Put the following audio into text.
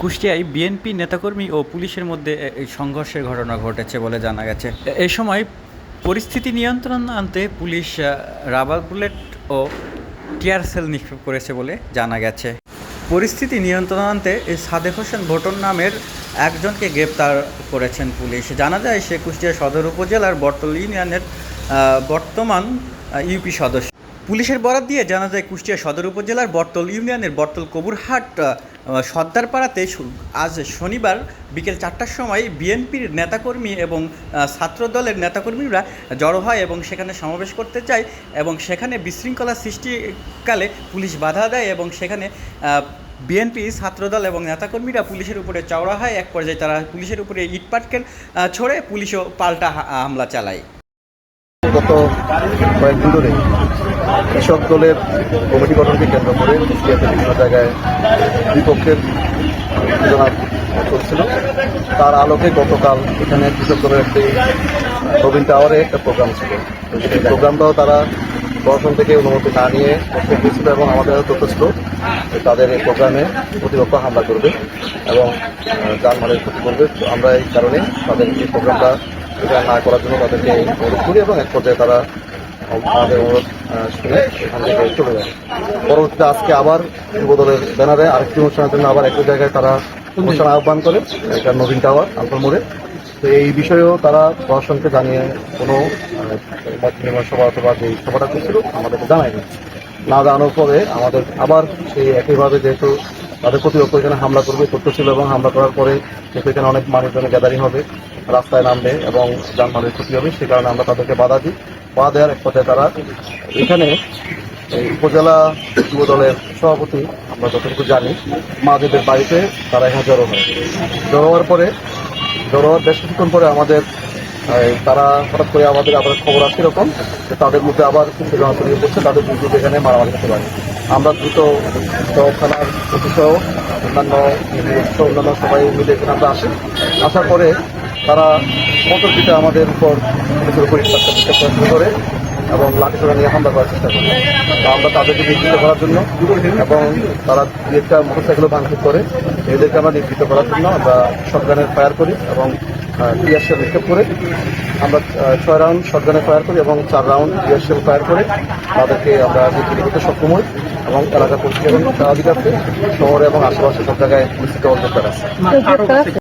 কুষ্টিয়ায় BNP নেতাকর্মী ও পুলিশের মধ্যে সংঘর্ষের ঘটনা ঘটেছে বলে জানা গেছে। এ- সময় পরিস্থিতি নিয়ন্ত্রণ আনতে পুলিশ রাবার বুলেট ও টিয়ার সেল নিক্ষেপ করেছে বলে জানা গেছে। পরিস্থিতি নিয়ন্ত্রণ আনতে সাদেক হোসেন ভোটন নামের একজনকে গ্রেপ্তার করেছেন পুলিশ। জানা যায়, সে কুষ্টিয়া সদর উপজেলার বর্তল ইউনিয়নের বর্তমান ইউপি সদস্য। পুলিশের বরাত দিয়ে জানা যায়, কুষ্টিয়া সদর উপজেলার বর্তল ইউনিয়নের বর্তল কবুরহাট সর্দারপাড়াতে আজ শনিবার বিকেল চারটার সময় বিএনপির নেতাকর্মী এবং ছাত্র দলের নেতাকর্মীরা জড়ো হয় এবং সেখানে সমাবেশ করতে চায় এবং সেখানে বিশৃঙ্খলা সৃষ্টিকালে পুলিশ বাধা দেয় এবং সেখানে বিএনপি ছাত্রদল এবং নেতাকর্মীরা পুলিশের উপরে চওড়া হয়। এক পর্যায়ে তারা পুলিশের উপরে ইটপাটকেল ছড়ে। পুলিশও পাল্টা হামলা চালায়। গত কয়েকদিন ধরে কৃষক দলের কমিটি গঠনকে কেন্দ্র করে কুষ্টিয়াতে বিভিন্ন জায়গায় বিপক্ষের উত্তেজনা চলছিল। তার আলোকে গতকাল এখানে কৃষক দলের একটি রবীন টাওয়ারে একটা প্রোগ্রাম ছিল। সেই প্রোগ্রামটাও তারা প্রশাসন থেকে অনুমতি না নিয়ে গিয়েছিল এবং আমাদের তথ্য তাদের এই প্রোগ্রামে প্রতিপক্ষ হামলা করবে এবং আহ, জানমালের ক্ষতি করবে। আমরা এই কারণে তাদের এই প্রোগ্রামটা না করার জন্য তাদেরকে অনুরোধ করি এবং এক পর্যায়ে তারা শুনে চলে যায় পরবর্তীতে আজকে আবার যুব দলের ব্যানারে আরেকটি অনুষ্ঠানের জন্য আবার একই জায়গায় তারা অনুষ্ঠান আহ্বান করে, এটা নবীন টাওয়ার আন্তর মোড়ে। তো এই বিষয়েও তারা প্রশাসনকে জানিয়ে কোনো মত সভা অথবা যে সভাটা করছিল, আমাদেরকে জানায়নি। না জানানোর পরে আমাদের আবার সেই একইভাবে যেহেতু তাদের প্রতিপক্ষ এখানে হামলা করবে করতেছিল এবং হামলা করার পরে যেহেতু এখানে অনেক মানুষজনের গ্যাদারিং হবে, রাস্তায় নামবে এবং যানবাহনের ক্ষতি হবে, সে কারণে আমরা তাদেরকে বাধা দিই। বাধা দেওয়ার এক পথে তারা এখানে এই উপজেলা যুব দলের সভাপতি, আমরা যতটুকু জানি মাদেবের বাড়িতে তারা এখানে জড়ো হয়। জড়ো হওয়ার পরে, জড়ো হওয়ার বেশ কিছুক্ষণ পরে আমাদের তারা হঠাৎ করে আমাদের আবার খবর আসছে এরকম যে তাদের মধ্যে আবার ছড়িয়ে পড়ছে তাদের দ্রুত এখানে মারামারি হতে পারে। আমরা দ্রুত থানার অফিসেও অন্যান্য অন্যান্য সবাই মিলে এখানে আমরা আসি। আসার পরে তারা মোটর আমাদের উপর পুলিশের উপর ইটপাটকা নিক্ষেপ করা শুরু করে, এবং লাঠিসোড়া নিয়ে হামলা করার চেষ্টা করে। আমরা তাদেরকে নিবৃত্ত করার জন্য, এবং তারা দু একটা মোটরসাইকেলও ভাঙচুর করে। এদেরকে আমরা নিবৃত্ত করার জন্য আমরা শটগানের ফায়ার করি, এবং টিয়ারশেল নিক্ষেপ করে আমরা ছয় রাউন্ড শটগানে ফায়ার করি এবং চার রাউন্ড টিয়ারশেল ফায়ার করে তাদেরকে আমরা বিক্রি করতে সক্ষম হই, এবং এলাকা পরিষ্কার তাদের কাছে শহরে এবং আশেপাশে সব জায়গায় পরিস্থিতি অর্জন করা আছে।